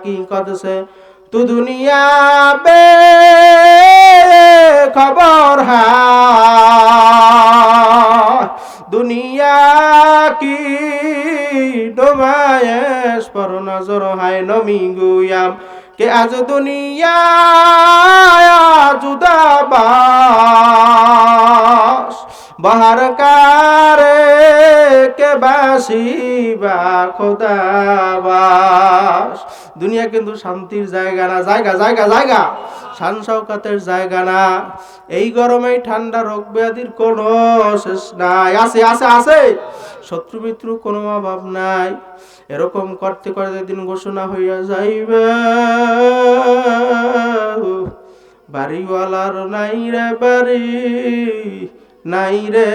हकीकत से तू दुनिया बे खबर है दुनिया की डुबायस पर नजर है नमी गुयाम के आज दुनिया जुदा बास बाहर বাসিবা খোদাবাস দুনিয়া কিন্তু শান্তির জায়গা না। জায়গা জায়গা জায়গা। শান শৌকাতের জায়গা না। এই গরমে ঠান্ডা রোগ ব্যাধির কোনো শেষ নাই। আছে আছে আছে। শত্রু মিত্রু কোনো অভাব নাই। এরকম করতে করতে দিন ঘোষণা হইয়া যাইবে। বাড়িওয়ালার নাই রে বাড়ি। নাই রে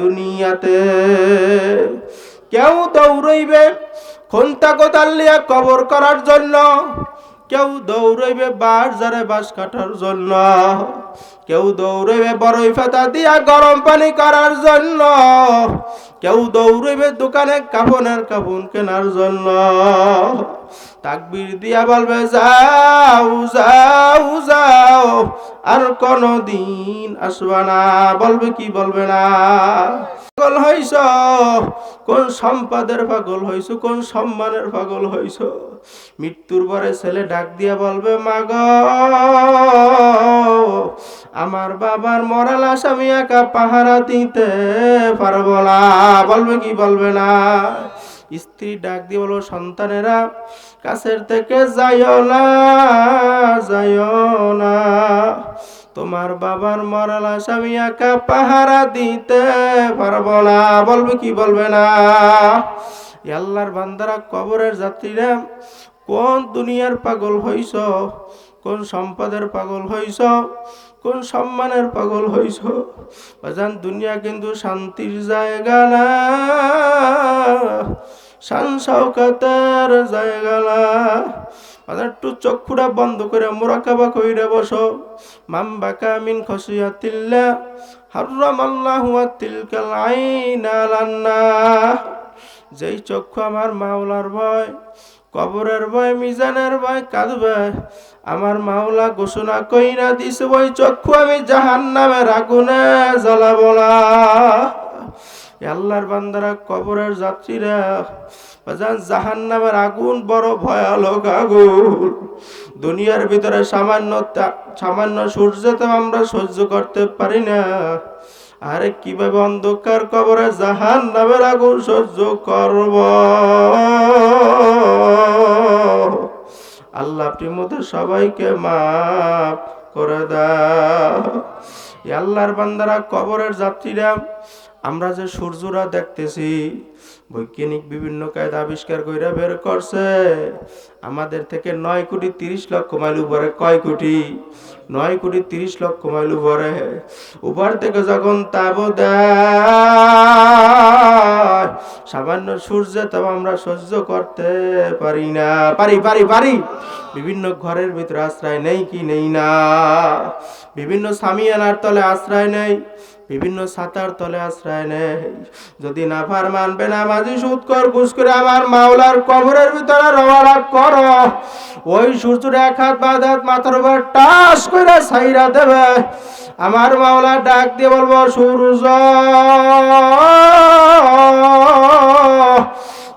দুনিয়াতে। কেউ দৌড়ইবে খন্তা কোদাল্লিয়া কবর করার জন্য। কেউ দৌড়ইবে বাস যারে বাস কাটার জন্য। কেউ দৌড়ইবে বড়ই ফেতা দিয়া গরম পানি করার জন্য। কেউ দৌড়ইবে দোকানে কাপনের কাপন কেনার জন্য। তাকবির দিয়া বলবে, যাও যাও যাও, আর কোনো দিন আসবা না। বলবে কি বলবে না? পাগল হইছ? কোন সম্পদের পাগল হইছ? কোন সম্মানের পাগল হইছ? মৃত্যুর পরে ছেলে ডাক দিয়া বলবে, মাগ, আমার বাবার মরাল আসামি একা পাহারা দিতে পারব না। বলবে কি বলবে না? স্ত্রী ডাক দিয়ে বলো সন্তানেরা, কাছের থেকে যাইও না যাইও না। তোমার বাবার মরাল আসামি একা পাহারা দিতে পারব না। বলবে কি বলবে না? এ আল্লাহর বান্দারা কবরের যাত্রীরা, কোন দুনিয়ার পাগল হইছ? কোন সম্পদের পাগল হইছ? কোন সম্মানের পাগল হইছ? বাজান, দুনিয়া কিন্তু শান্তির জায়গা না। শান শৌকতের জায়গা না বাজান একটু চক্ষুটা বন্ধ করে মোরাকাবা কইরে বসো। মাম্বা কামিন খসিয়াতিল্লা হারাম আল্লাহু তিলকাল আইনা লান্না যেই চক্ষু আমার মাওলার ভয়, কবরের ভয়, মিজানের ভয় কাঁদবে। আমার মাওলা ঘোষণা কইরা দিছে, ওই চক্ষু আমি জাহান নামের আগুনে জ্বালাবো না। এ আল্লাহর বান্দারা কবরের যাত্রীরা, বাজান জাহান নামের আগুন বড় ভয়ালক আগুন। দুনিয়ার ভিতরে সামান্য সামান্য সূর্য তো আমরা সহ্য করতে পারি না। আরে কীভাবে অন্ধকার কবরে জাহান নামের আগুন সহ্য করব? আল্লাহ আপনি মতো সবাইকে মাফ করে দাও। আল্লাহর বান্দারা কবরের যাত্রীরা আমরা যে সূর্যরা দেখতেছি, বৈজ্ঞানিক বিভিন্ন কায়দা আবিষ্কার কইরা বের করছে। আমাদের থেকে নয় কোটি তিরিশ লক্ষ মাইল উপরে কয় কোটি? নয় কোটি তিরিশ লক্ষ মাইল উপরে। উপর থেকে যখন তাব দেয় সামান্য সূর্য তবে আমরা সহ্য করতে পারি না। পারি পারি পারি। বিভিন্ন ঘরের ভিতরে আশ্রয় নেই কি নেই না। বিভিন্ন সামিয়ানার তলে আশ্রয় নেই, বিভিন্ন ছাতার তলে আশ্রয় নেই। যদি না ফার মানবে না, মাঝি সুদ কর ঘুষ করে আমার মাওলার কবরের ভিতরে রওয়ানা কর। ওই সূর্যের এক হাত বাদ হাত মাথার উপর টাস করে ছাইরা দেবে। আমার মাওলা ডাক দিয়ে বলব, সূর্য!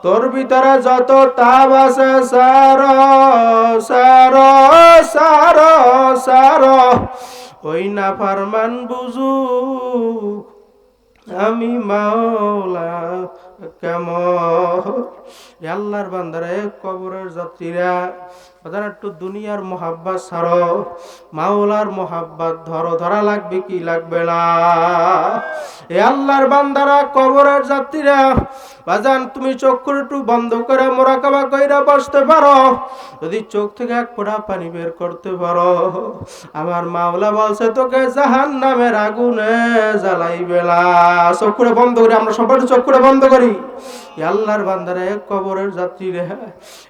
তোর ভিতরে যত তাপ আছে, সার সার সার সার। ওই না ফারমান বুঝু আমি মাওলা বান্দারা, কবরের যাত্রীরা একটু দুনিয়ার মোহাব্বাত মাওলার মোহাব্বাত ধরো লাগবে কি লাগবে না? এ আল্লাহর বান্দারা, কবরের যাত্রীরা, বাজান তুমি চোখ একটু বন্ধ করে মোরাকাবা কইরা বসতে পারো। যদি চোখ থেকে এক ফোঁটা পানি বের করতে পারো। আমার মাওলা বলছে, তোকে জাহান নামের আগুনে জ্বালাইবে না। চোখ করে বন্ধ করি, আমরা সবাই করে বন্ধ করি। আল্লাহর বান্দারা এক কবরের যাত্রী রে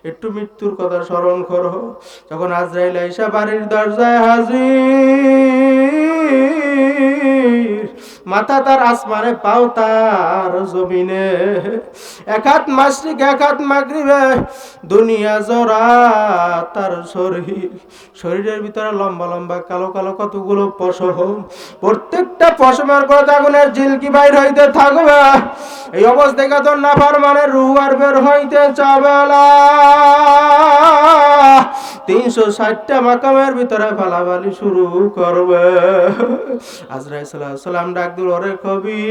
একটু মৃত্যুর কথা স্মরণ করো। যখন আজরাইল আইসা বাড়ির দরজায় হাজির মাথা তার আসমানে, পাও তার জমিনে। এক হাত মাসরিক, এক হাত মাগরিবে, দুনিয়া জরা তার শরীর। শরীরের ভিতরে লম্বা লম্বা, কালো কালো কতগুলো পশম। প্রত্যেকটা পশমের পর আগুনের জিলকি বাইর হইতে থাকবে? এই অবস্থায় কত নাফার মানে রু আর বের হইতে চাবে না। তিনশো ষাটটা মাকামের ভিতরে ফালাফালি শুরু করবে। আজরাইসালাম ডাক দিল ওরে কবি!